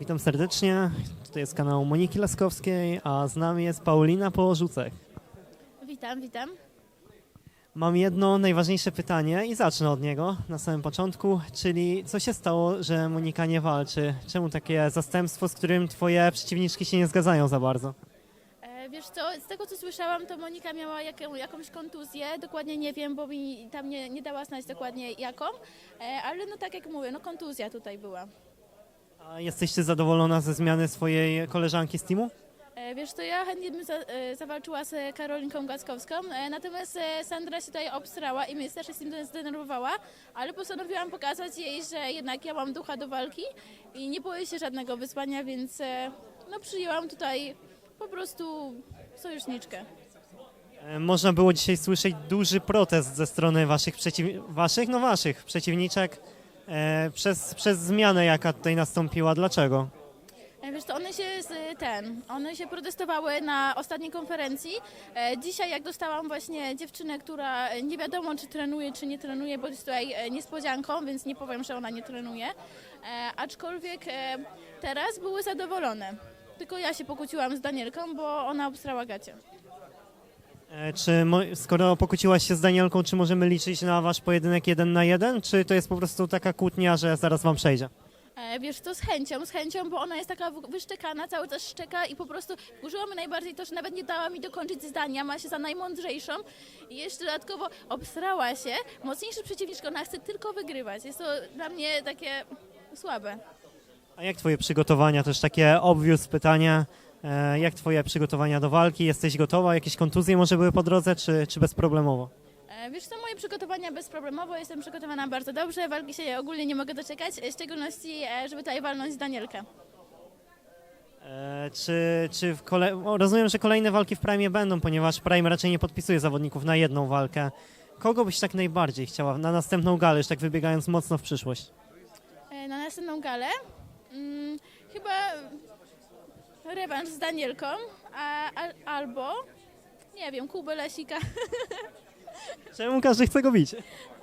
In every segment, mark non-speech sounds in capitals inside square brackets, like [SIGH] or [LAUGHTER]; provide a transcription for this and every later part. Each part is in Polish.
Witam serdecznie. Tutaj jest kanał Moniki Laskowskiej, a z nami jest Paulina Położucek. Witam, witam. Mam jedno najważniejsze pytanie i zacznę od niego na samym początku, czyli co się stało, że Monika nie walczy? Czemu takie zastępstwo, z którym twoje przeciwniczki się nie zgadzają za bardzo? E, wiesz co, z tego co słyszałam, to Monika miała jaką, jakąś kontuzję, dokładnie nie wiem, bo mi tam nie, nie dała znać dokładnie jaką, e, ale no tak jak mówię, no kontuzja tutaj była. A jesteś ty zadowolona ze zmiany swojej koleżanki z teamu? E, wiesz co, ja chętnie bym za, e, zawalczyła z Karolinką Gackowską, e, natomiast e, Sandra się tutaj obstrała i mnie strasznie z tym zdenerwowała, ale postanowiłam pokazać jej, że jednak ja mam ducha do walki i nie boję się żadnego wyzwania, więc e, no przyjęłam tutaj po prostu sojuszniczkę. E, Można było dzisiaj słyszeć duży protest ze strony waszych, przeciw... waszych no waszych przeciwniczek e, przez, przez zmianę, jaka tutaj nastąpiła. Dlaczego? E, Wiesz to one się z, ten, one się protestowały na ostatniej konferencji. E, dzisiaj jak dostałam właśnie dziewczynę, która nie wiadomo czy trenuje, czy nie trenuje, bo jest tutaj e, niespodzianką, więc nie powiem, że ona nie trenuje. E, aczkolwiek e, teraz były zadowolone. Tylko ja się pokłóciłam z Danielką, bo ona obstrała gacie. E, Czy skoro pokłóciłaś się z Danielką, czy możemy liczyć na wasz pojedynek jeden na jeden, czy to jest po prostu taka kłótnia, że zaraz wam przejdzie? E, Wiesz, to z chęcią, z chęcią, bo ona jest taka w- wyszczekana, cały czas szczeka i po prostu wkurzyło mnie najbardziej to, że nawet nie dała mi dokończyć zdania, ma się za najmądrzejszą i jeszcze dodatkowo obsrała się. Mocniejszy przeciwniczka, ona chce tylko wygrywać. Jest to dla mnie takie słabe. A jak twoje przygotowania, też takie obvious pytanie, jak twoje przygotowania do walki? Jesteś gotowa? Jakieś kontuzje może były po drodze, czy, czy bezproblemowo? E, Wiesz co, moje przygotowania bezproblemowo, jestem przygotowana bardzo dobrze, walki się ogólnie nie mogę doczekać, w szczególności, e, żeby tutaj walnąć Danielkę. E, Czy, czy w kole... o, rozumiem, że kolejne walki w Prime będą, ponieważ Prime raczej nie podpisuje zawodników na jedną walkę. Kogo byś tak najbardziej chciała na następną galę, już tak wybiegając mocno w przyszłość? E, Na następną galę mm, chyba rewanż z Danielką, a, a, albo nie wiem, Kubę Lasika. [LAUGHS] Czemu każdy chce go bić?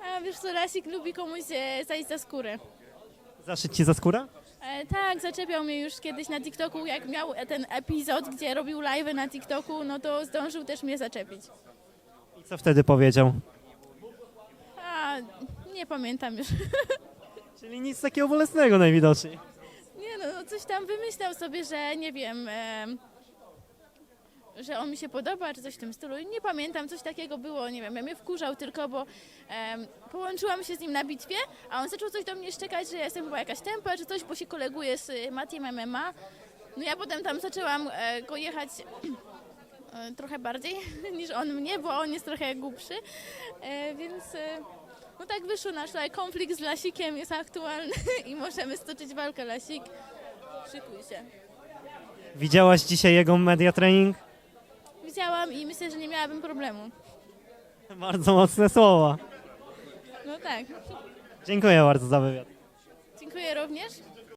A wiesz co, Lasik lubi komuś e, zajść za skórę. Zaszyć ci za skórę? E, tak, zaczepiał mnie już kiedyś na TikToku, jak miał ten epizod, gdzie robił live na TikToku, no to zdążył też mnie zaczepić. I co wtedy powiedział? A nie pamiętam już. [LAUGHS] Czyli nic takiego bolesnego najwidoczniej. No, coś tam wymyślał sobie, że nie wiem, em, że on mi się podoba, czy coś w tym stylu. Nie pamiętam, coś takiego było, nie wiem, ja mnie wkurzał tylko, bo połączyłam się z nim na bitwie, a on zaczął coś do mnie szczekać, że ja jestem chyba jakaś tempa, czy coś, bo się koleguje z y, Matiem MMA. No ja potem tam zaczęłam e, go jechać e, trochę bardziej [LAUGHS] niż on mnie, bo on jest trochę głupszy, e, więc... E, no tak wyszło nasz konflikt z Lasikiem jest aktualny [LAUGHS] i możemy stoczyć walkę Lasik. Szykuj się. Widziałaś dzisiaj jego media training? Widziałam i myślę, że nie miałabym problemu. Bardzo mocne słowa. No tak. Dziękuję bardzo za wywiad. Dziękuję również.